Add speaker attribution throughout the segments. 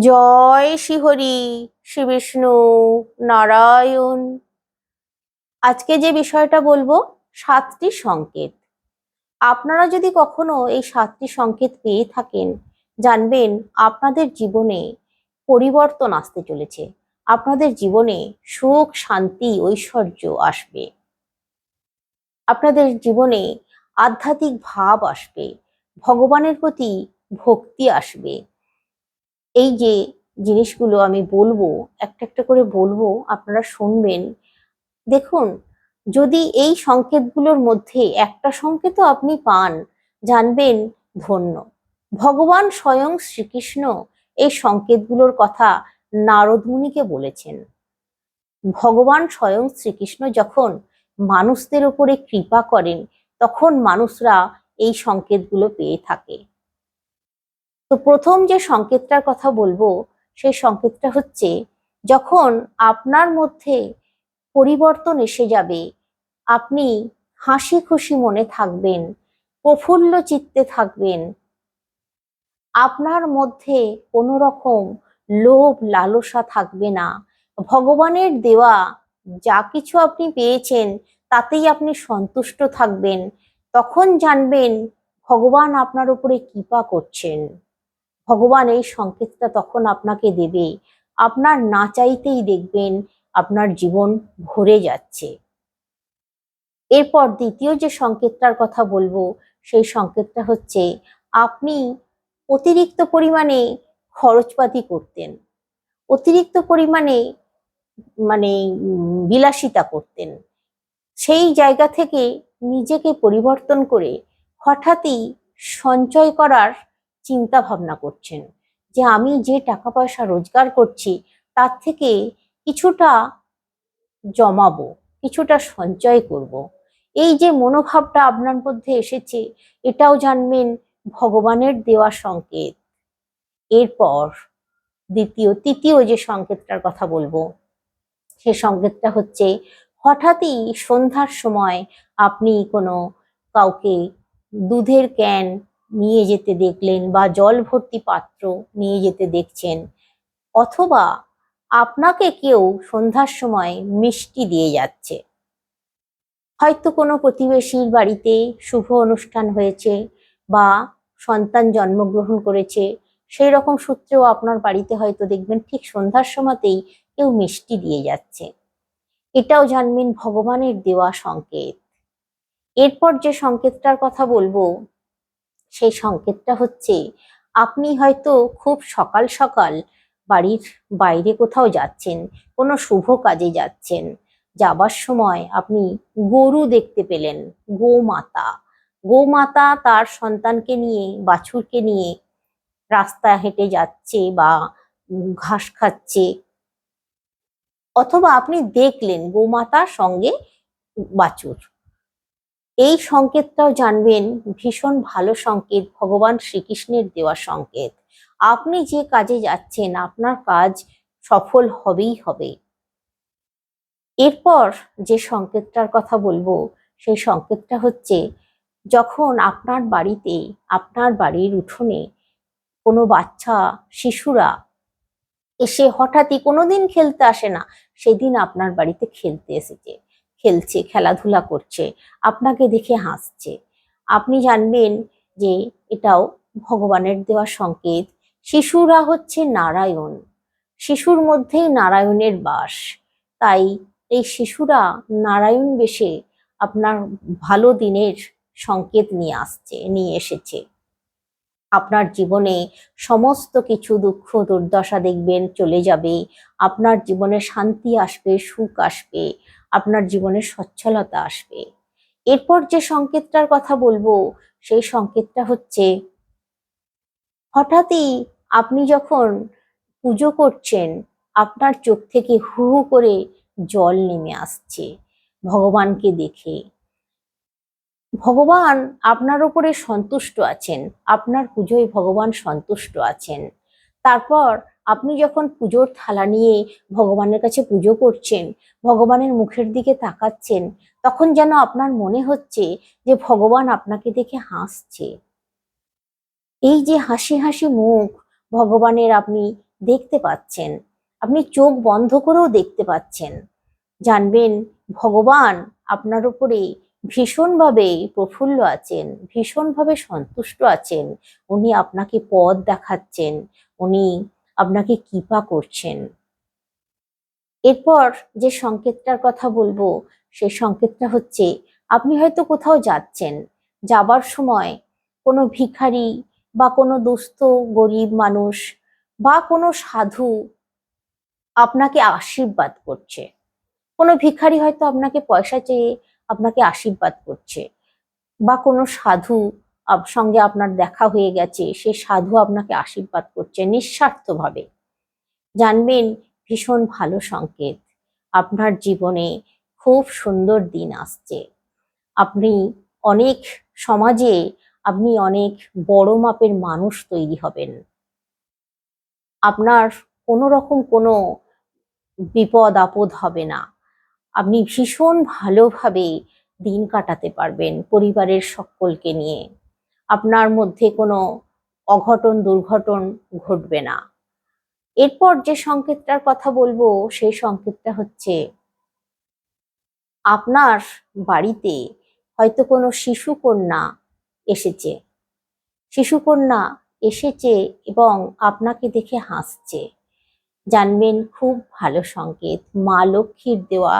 Speaker 1: জয় শ্রীহরি শ্রী বিষ্ণু নারায়ণ। আজকে যে বিষয়টা বলব, সাতটি সংকেত। আপনারা যদি কখনো এই সাতটি সংকেত পেয়ে থাকেন, জানবেন আপনাদের জীবনে পরিবর্তন আসতে চলেছে। আপনাদের জীবনে সুখ, শান্তি, ঐশ্বর্য আসবে। আপনাদের জীবনে আধ্যাত্মিক ভাব আসবে। ভগবানের প্রতি ভক্তি আসবে। এই যে জিনিসগুলো আমি বলব, একটা একটা করে বলব, আপনারা শুনবেন। দেখুন, যদি এই সংকেতগুলোর মধ্যে একটা সংকেতও আপনি পান, জানবেন ধন্য। ভগবান স্বয়ং শ্রীকৃষ্ণ এই সংকেতগুলোর কথা নারদ মুনিকে বলেছেন। ভগবান স্বয়ং শ্রীকৃষ্ণ যখন মানুষদের উপরে কৃপা করেন, তখন মানুষরা এই সংকেতগুলো পেয়ে থাকে। তো প্রথম যে সংকেতটার কথা বলব, সেই সংকেতটা হচ্ছে, যখন আপনার মধ্যে পরিবর্তন এসে যাবে, আপনি হাসি খুশি মনে থাকবেন, প্রফুল্ল চিত্তে থাকবেন, আপনার মধ্যে কোনো রকম লোভ লালসা থাকবে না। ভগবানের দেওয়া যা কিছু আপনি পেয়েছেন, তাতেই আপনি সন্তুষ্ট থাকবেন। তখন জানবেন, ভগবান আপনার উপরে কৃপা করছেন। ভগবান এই সংকেতটা তখন আপনাকে দেবে। আপনার না চাইতেই দেখবেন আপনার জীবন ভরে যাচ্ছে। এরপর দ্বিতীয় যে সংকেতটার কথা বলব, সেই সংকেতটা হচ্ছে আপনি অতিরিক্ত পরিমাণে খরচপাতি করতেন। অতিরিক্ত পরিমাণে মানে বিলাসিতা করতেন। সেই জায়গা থেকে নিজেকে পরিবর্তন করে হঠাৎই সঞ্চয় করার চিন্তা ভাবনা করছেন যে আমি যে টাকা পয়সা রোজগার করছি, তার থেকে কিছুটা জমাবো, কিছুটা সঞ্চয় করব। এই যে মনোভাবটা আপনার মধ্যে এসেছে, এটাও জানবেন ভগবানের দেওয়া সংকেত এরপর দ্বিতীয়, তৃতীয় যে সংকেতটার কথা বলব, সে সংকেতটা হচ্ছে, হঠাৎই সন্ধ্যার সময় আপনি কোনো কাউকে দুধের ক্যান নিয়ে যেতে দেখলেন বা জল ভর্তি পাত্র নিয়ে যেতে দেখছেন, অথবা আপনাকে কেউ সন্ধ্যার সময় মিষ্টি দিয়ে যাচ্ছে। হয়তো কোনো প্রতিবেশীর বাড়িতে শুভ অনুষ্ঠান হয়েছে বা সন্তান জন্মগ্রহণ করেছে, সেই রকম সূত্রেও আপনার বাড়িতে হয়তো দেখবেন ঠিক সন্ধ্যার সময়তেই কেউ মিষ্টি দিয়ে যাচ্ছে। এটাও জানবেন ভগবানের দেওয়া সংকেত। এরপর যে সংকেতটার কথা বলব সেই সংকেতটা হচ্ছে, আপনি হয়তো খুব সকাল সকাল বাড়ির বাইরে কোথাও যাচ্ছেন, কোনো শুভ কাজে যাচ্ছেন, যাবার সময় আপনি গরু দেখতে পেলেন, গোমাতা। গোমাতা তার সন্তানকে নিয়ে, বাছুরকে নিয়ে রাস্তা হেঁটে যাচ্ছে বা ঘাস খাচ্ছে। অথবা আপনি দেখলেন গোমাতার সঙ্গে বাছুর। এই সংকেতটাও জানবেন, ভীষণ ভালো সংকেত, ভগবান শ্রীকৃষ্ণের দেওয়া সংকেত। আপনি যে কাজে যাচ্ছেন, আপনার কাজ সফল হবেই হবে। এরপর যে সংকেতটার কথা বলব, সেই সংকেতটা হচ্ছে, যখন আপনার বাড়িতে, আপনার বাড়ির উঠোনে কোনো বাচ্চা, শিশুরা এসে হঠাৎই কোনোদিন খেলতে আসে না, সেদিন আপনার বাড়িতে খেলতে এসেছে। খেলছে, খেলাধুলা করছে, আপনাকে দেখে হাসছে। আপনি জানবেন যে এটাও ভগবানের দেওয়া সংকেত। শিশুরা হচ্ছে নারায়ণ। শিশুর মধ্যেই নারায়ণের বাস। তাই এই শিশুরা নারায়ণ বেশে আপনার ভালো দিনের সংকেত নিয়ে আসছে, নিয়ে এসেছে। আপনার জীবনে সমস্ত কিছু দুঃখ, দুর্দশা দেখবেন, চলে যাবে। আপনার জীবনে শান্তি আসবে, সুখ আসবে। আপনার জীবনে সচ্ছলতা আসবে। এরপর যে সংকেতটার কথা বলব, সেই সংকেতটা হচ্ছে, হঠাৎই আপনি যখন পুজো করছেন, আপনার চোখ থেকে হু হু করে জল নেমে আসছে ভগবানকে দেখে। ভগবান আপনার উপরে সন্তুষ্ট আছেন, আপনার পুজোয় ভগবান সন্তুষ্ট আছেন। তারপর আপনি যখন পুজোর থালা নিয়ে ভগবানের কাছে পুজো করছেন, ভগবানের মুখের দিকে তাকাচ্ছেন, তখন যেন আপনার মনে হচ্ছে যে ভগবান আপনাকে দেখে হাসছে। এই যে হাসি হাসি মুখ ভগবানের আপনি দেখতে পাচ্ছেন, আপনি চোখ বন্ধ করেও দেখতে পাচ্ছেন। জানবেন ভগবান আপনার উপরে ভীষণভাবে প্রফুল্ল আছেন, ভীষণভাবে সন্তুষ্ট আছেন। উনি আপনাকে পথ দেখাচ্ছেন, উনি আপনাকে কৃপা করছেন। এরপর যে সংকেতটার কথা বলব সেই সংকেতটা হচ্ছে, আপনি হয়তো কোথাও যাচ্ছেন, যাবার সময় কোনো ভিখারি বা কোনো দুস্থ, গরিব মানুষ বা কোনো সাধু আপনাকে আশীর্বাদ করছে। কোনো ভিখারি হয়তো আপনাকে পয়সা চেয়ে আপনাকে আশীর্বাদ করছে বা কোনো সাধু সঙ্গে আপনার দেখা হয়ে গেছে, সে সাধু আপনাকে আশীর্বাদ করছে নিঃস্বার্থভাবে। জানবেন, ভীষণ ভালো সংকেত। আপনার জীবনে খুব সুন্দর দিন আসছে। আপনি অনেক সমাজে আপনি অনেক বড় মাপের মানুষ তৈরি হবেন। আপনার কোনো রকম কোনো বিপদ, আপদ হবে না। আপনি ভীষণ ভালোভাবে দিন কাটাতে পারবেন পরিবারের সকলকে নিয়ে। আপনার মধ্যে কোনো অঘটন, দুর্ঘটন ঘটবে না। এরপর যে সংকেতটার কথা বলব, সেই সংকেতটা হচ্ছে, আপনার বাড়িতে হয়তো কোনো শিশু কন্যা এসেছে। শিশুকন্যা এসেছে এবং আপনাকে দেখে হাসছে। জানবেন, খুব ভালো সংকেত। মা লক্ষ্মীর দেওয়া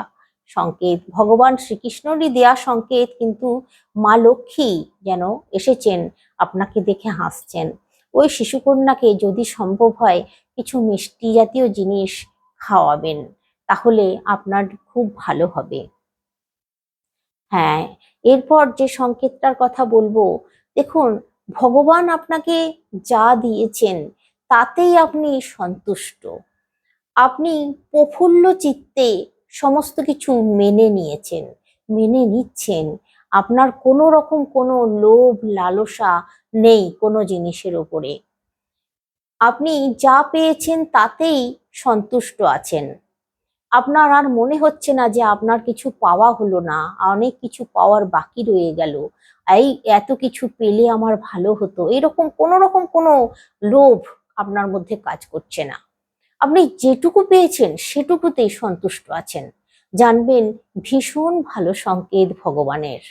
Speaker 1: সংকেত। ভগবান শ্রীকৃষ্ণরই দেয়া সংকেত, কিন্তু মা লক্ষ্মী যেন এসেছেন, আপনাকে দেখে হাসছেন। ওই শিশুকন্যাকে যদি সম্ভব হয় কিছু মিষ্টি জাতীয় জিনিস খাওয়াবেন, তাহলে আপনার খুব ভালো হবে। হ্যাঁ এরপর যে সংকেতটার কথা বলব, দেখুন, ভগবান আপনাকে যা দিয়েছেন, তাতেই আপনি সন্তুষ্ট। আপনি প্রফুল্ল চিত্তে সমস্ত কিছু মেনে নিয়েছেন, মেনে নিচ্ছেন। আপনার কোনো রকম কোনো লোভ, লালসা নেই কোনো জিনিসের ওপরে। আপনি যা পেয়েছেন তাতেই সন্তুষ্ট আছেন। আপনার আর মনে হচ্ছে না যে আপনার কিছু পাওয়া হলো না, অনেক কিছু পাওয়ার বাকি রয়ে গেল। এই এত কিছু পেলে আমার ভালো হতো। এরকম কোনো রকম কোনো লোভ আপনার মধ্যে কাজ করছে না। আপনি যেটুকু পেয়েছেন সেটুকুতেই সন্তুষ্ট আছেন। জানবেন ভীষণ ভালো সংকেত ভগবানের।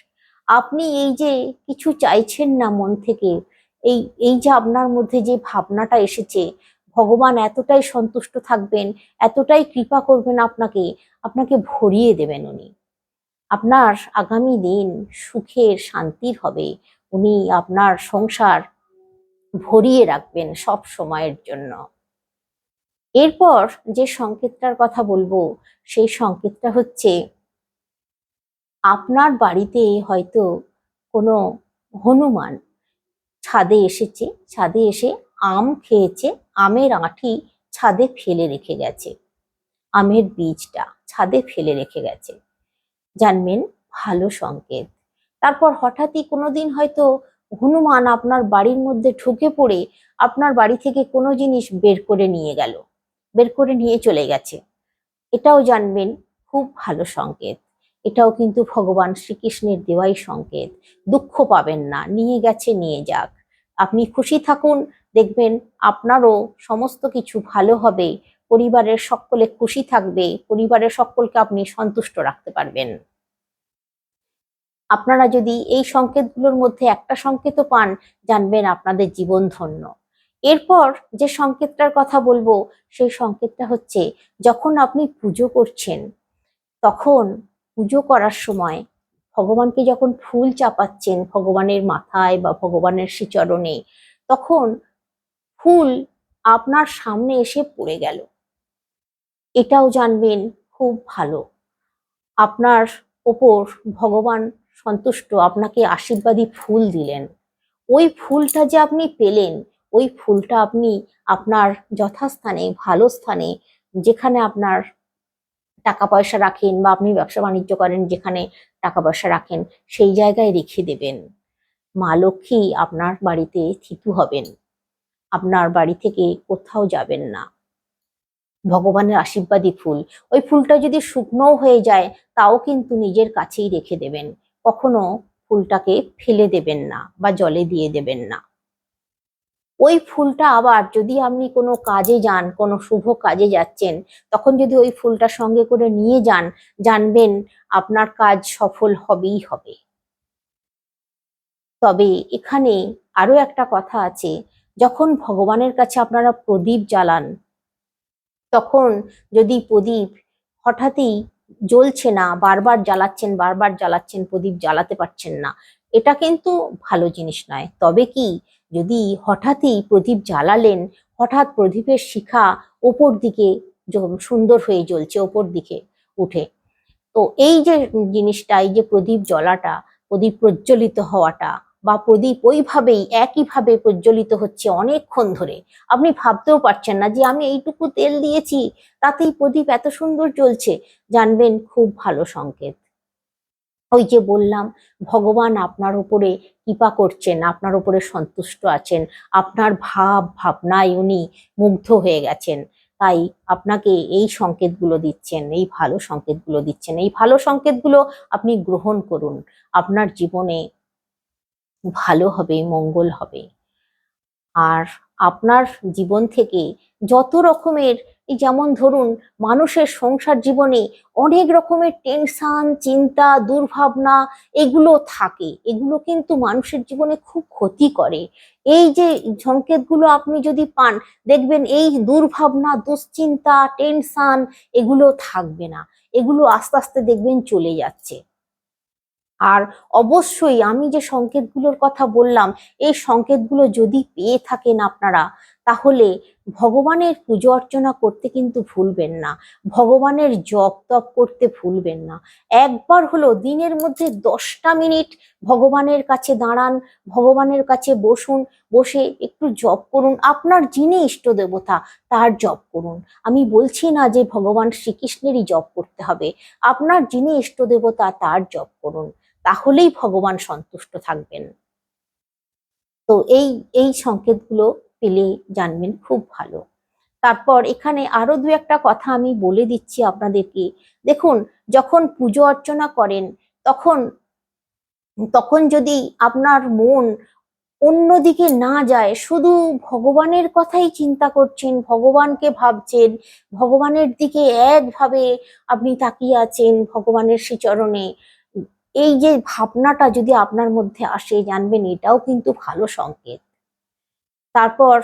Speaker 1: আপনি এই যে কিছু চাইছেন না মন থেকে, এই এই যে আপনার মধ্যে যে ভাবনাটা এসেছে, ভগবান এতটাই সন্তুষ্ট থাকবেন, এতটাই কৃপা করবেন আপনাকে আপনাকে ভরিয়ে দেবেন উনি। আপনার আগামী দিন সুখের, শান্তির হবে। উনি আপনার সংসার ভরিয়ে রাখবেন সব সময়ের জন্য। এরপর যে সংকেতটার কথা বলব, সেই সংকেতটা হচ্ছে, আপনার বাড়িতে হয়তো কোনো হনুমান ছাদে এসেছে, ছাদে এসে আম খেয়েছে, আমের আঁটি ছাদে ফেলে রেখে গেছে, আমের বীজটা ছাদে ফেলে রেখে গেছে। জানবেন, ভালো সংকেত। তারপর হঠাৎই কোনোদিন হয়তো হনুমান আপনার বাড়ির মধ্যে ঢুকে পড়ে, আপনার বাড়ি থেকে কোনো জিনিস বের করে নিয়ে গেল। বের করে নিয়ে চলে গেছে। এটাও জানবেন, খুব ভালো সংকেত। এটাও কিন্তু ভগবান শ্রীকৃষ্ণের দেওয়াই সংকেত। দুঃখ পাবেন না, নিয়ে গেছে, নিয়ে যাক। আপনি খুশি থাকুন, দেখবেন আপনারও সমস্ত কিছু ভালো হবে, পরিবারের সকলে খুশি থাকবে, পরিবারের সকলকে আপনি সন্তুষ্ট রাখতে পারবেন। আপনারা যদি এই সংকেতগুলোর মধ্যে একটা সংকেতও পান, জানবেন আপনাদের জীবন ধন্য। এরপর যে সংকেতটার কথা বলব, সেই সংকেতটা হচ্ছে, যখন আপনি পুজো করছেন, তখন পুজো করার সময় ভগবানকে যখন ফুল চাপাচ্ছেন ভগবানের মাথায় বা ভগবানের শ্রীচরণে, তখন ফুল আপনার সামনে এসে পড়ে গেল। এটাও জানবেন, খুব ভালো। আপনার ওপর ভগবান সন্তুষ্ট, আপনাকে আশীর্বাদী ফুল দিলেন। ওই ফুলটা যে আপনি পেলেন ওই ফুলটা আপনি আপনার যথাস্থানে, ভালো স্থানে, যেখানে আপনার টাকা পয়সা রাখেন বা আপনি ব্যবসা বাণিজ্য করেন যেখানে টাকা পয়সা রাখেন, সেই জায়গায় রেখে দেবেন। মা লক্ষ্মী আপনার বাড়িতে থিতু হবেন। আপনার বাড়ি থেকে কোথাও যাবেন না। ভগবানের আশীর্বাদী ফুল। ওই ফুলটা যদি শুকনোও হয়ে যায়, তাও কিন্তু নিজের কাছেই রেখে দেবেন। কখনো ফুলটাকে ফেলে দেবেন না বা জলে দিয়ে দেবেন না। ওই ফুলটা আবার যদি আপনি কোনো কাজে যান, কোনো শুভ কাজে যাচ্ছেন, তখন যদি ওই ফুলটা সঙ্গে করে নিয়ে যান, জানবেন আপনার কাজ সফল হবেই হবে। তবে এখানে আরও একটা কথা আছে, যখন ভগবানের কাছে আপনারা প্রদীপ জ্বালান, তখন যদি প্রদীপ হঠাৎই জ্বলছে না, বারবার জ্বালাচ্ছেন বারবার জ্বালাচ্ছেন, প্রদীপ জ্বালাতে পারছেন না, এটা কিন্তু ভালো জিনিস নয়। তবে কি যদি হঠাৎই প্রদীপ জ্বালালেন, হঠাৎ প্রদীপের শিখা ওপর দিকে সুন্দর হয়ে জ্বলছে, ওপর দিকে উঠে। তো এই যে জিনিসটা, এই যে প্রদীপ জ্বলাটা, প্রদীপ প্রজ্বলিত হওয়াটা বা প্রদীপ ওইভাবেই, একইভাবে প্রজ্বলিত হচ্ছে অনেকক্ষণ ধরে, আপনি ভাবতেও পারছেন না যে আমি এইটুকু তেল দিয়েছি, তাতেই প্রদীপ এত সুন্দর জ্বলছে, জানবেন খুব ভালো সংকেত। ওই যে বললাম, ভগবান আপনার উপরে কৃপা করছেন, আপনার উপরে সন্তুষ্ট আছেন, আপনার ভাব, ভাবনায় উনি মুগ্ধ হয়ে গেছেন। তাই আপনাকে এই সংকেতগুলো দিচ্ছেন, এই ভালো সংকেতগুলো দিচ্ছেন। এই ভালো সংকেতগুলো আপনি গ্রহণ করুন। আপনার জীবনে ভালো হবে, মঙ্গল হবে। আর আপনার জীবন থেকে যত রকমের এই যেমন ধরুন, মানুষের সংসার জীবনে অনেক রকমের টেনশন চিন্তা, দুর্ভাবনা এগুলো থাকে। এগুলো কিন্তু মানুষের জীবনে খুব ক্ষতি করে। এই যে সংকেতগুলো আপনি যদি পান, দেখবেন এই দুর্ভাবনা, দুশ্চিন্তা টেনশন এগুলো থাকবে না। এগুলো আস্তে আস্তে দেখবেন চলে যাচ্ছে। আর অবশ্যই আমি যে সংকেতগুলোর কথা বললাম, এই সংকেতগুলো যদি পেয়ে থাকেন আপনারা তাহলে ভগবানের পুজো অর্চনা করতে কিন্তু ভুলবেন না। ভগবানের জপ তপ করতে ভুলবেন না। একবার হলো দিনের মধ্যে দশটা মিনিট ভগবানের কাছে দাঁড়ান, ভগবানের কাছে বসুন, বসে একটু জপ করুন। আপনার যিনি ইষ্ট দেবতা তার জপ করুন। আমি বলছি না যে ভগবান শ্রীকৃষ্ণেরই জপ করতে হবে। আপনার যিনি ইষ্ট দেবতা তার জপ করুন। তাহলেই ভগবান সন্তুষ্ট থাকবেন। তো এই এই সংকেতগুলো পেলে জানবেন, খুব ভালো। তারপর এখানে আরও দু একটা কথা আমি বলে দিচ্ছি আপনাদেরকে। দেখুন, যখন পুজো অর্চনা করেন, তখন তখন যদি আপনার মন অন্যদিকে না যায়, শুধু ভগবানের কথাই চিন্তা করছেন, ভগবানকে ভাবছেন, ভগবানের দিকে একভাবে আপনি তাকিয়ে আছেন ভগবানের শ্রীচরণে, এই যে ভাবনাটা যদি আপনার মধ্যে আসে, জানবেন এটাও কিন্তু ভালো সংকেত। তারপর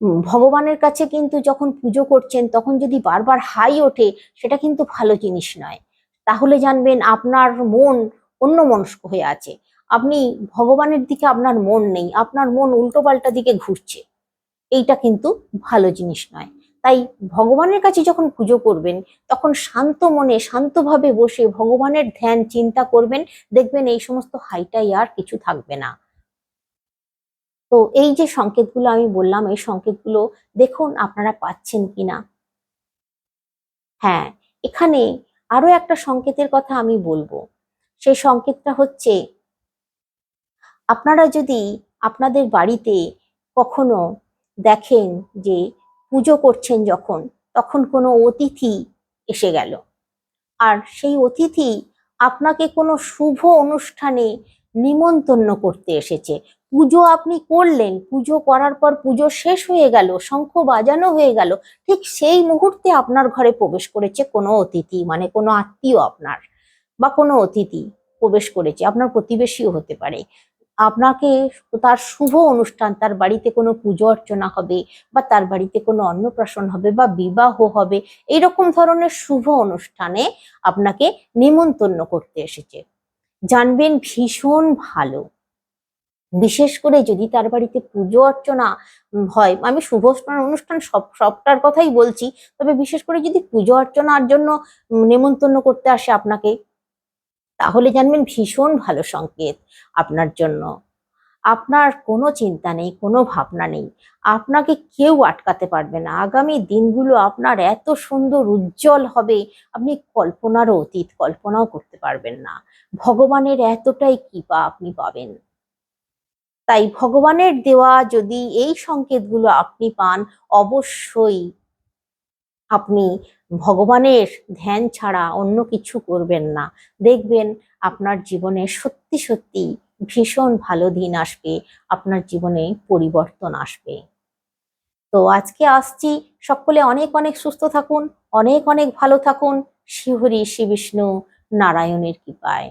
Speaker 1: ভগবানের কাছে কিন্তু যখন পুজো করছেন, তখন যদি বারবার হাই ওঠে, সেটা কিন্তু ভালো জিনিস নয়। তাহলে জানবেন আপনার মন অন্য মনস্ক হয়ে আছে। আপনি ভগবানের দিকে আপনার মন নেই, আপনার মন উল্টোপাল্টা দিকে ঘুরছে। এইটা কিন্তু ভালো জিনিস নয়। তাই ভগবানের কাছে যখন পুজো করবেন, তখন শান্ত মনে, শান্তভাবে বসে ভগবানের ধ্যান, চিন্তা করবেন, দেখবেন এই সমস্ত হাইটাই আর কিছু থাকবে না। তো এই যে সংকেতগুলো আমি বললাম, এই সংকেতগুলো দেখুন আপনারা পাচ্ছেন কিনা। হ্যাঁ এখানে আরও একটা সংকেতের কথা আমি বলব। সেই সংকেতটা হচ্ছে, আপনারা যদি আপনাদের বাড়িতে কখনো দেখেন যে পুজো করছেন যখন, তখন কোনো অতিথি এসে গেল। আর সেই অতিথি আপনাকে কোনো শুভ অনুষ্ঠানে নিমন্তন্ন করতে এসেছে। পুজো আপনি করলেন, পুজো করার পর পুজো শেষ হয়ে গেল, শঙ্খ বাজানো হয়ে গেল, ঠিক সেই মুহূর্তে আপনার ঘরে প্রবেশ করেছে কোনো অতিথি মানে কোনো আত্মীয় আপনার বা কোনো অতিথি প্রবেশ করেছে, আপনার প্রতিবেশীও হতে পারে। আপনাকে তার শুভ অনুষ্ঠান, তার বাড়িতে কোনো পুজো অর্চনা হবে বা তার বাড়িতে কোনো অন্নপ্রাশন হবে বা বিবাহ হবে, এইরকম ধরনের শুভ অনুষ্ঠানে আপনাকে নিমন্তন্ন করতে এসেছে। জানবেন ভীষণ ভালো। বিশেষ করে যদি তার বাড়িতে পুজো অর্চনা হয়, আমি শুভ অনুষ্ঠান- অনুষ্ঠান সব, সবটার কথাই বলছি, তবে বিশেষ করে যদি পুজো অর্চনার জন্য নেমন্তন্ন করতে আসে আপনাকে, তাহলে জানবেন ভীষণ ভালো সংকেত আপনার জন্য। আপনার কোনো চিন্তা নেই, কোনো ভাবনা নেই, আপনাকে কেউ আটকাতে পারবে না। আগামী দিনগুলো আপনার এত সুন্দর, উজ্জ্বল হবে, আপনি কল্পনারও অতীত, কল্পনাও করতে পারবেন না। ভগবানের এতটাই কৃপা আপনি পাবেন। তাই ভগবানের দেওয়া যদি এই সংকেতগুলো আপনি পান, অবশ্যই আপনি ভগবানের ধ্যান ছাড়া অন্য কিছু করবেন না। দেখবেন আপনার জীবনে সত্যি সত্যি ভীষণ ভালো দিন আসবে, আপনার জীবনে পরিবর্তন আসবে। তো আজকে আসছি, সকলে অনেক অনেক সুস্থ থাকুন, অনেক অনেক ভালো থাকুন। শিহরি শ্রী বিষ্ণু নারায়ণের কৃপায়।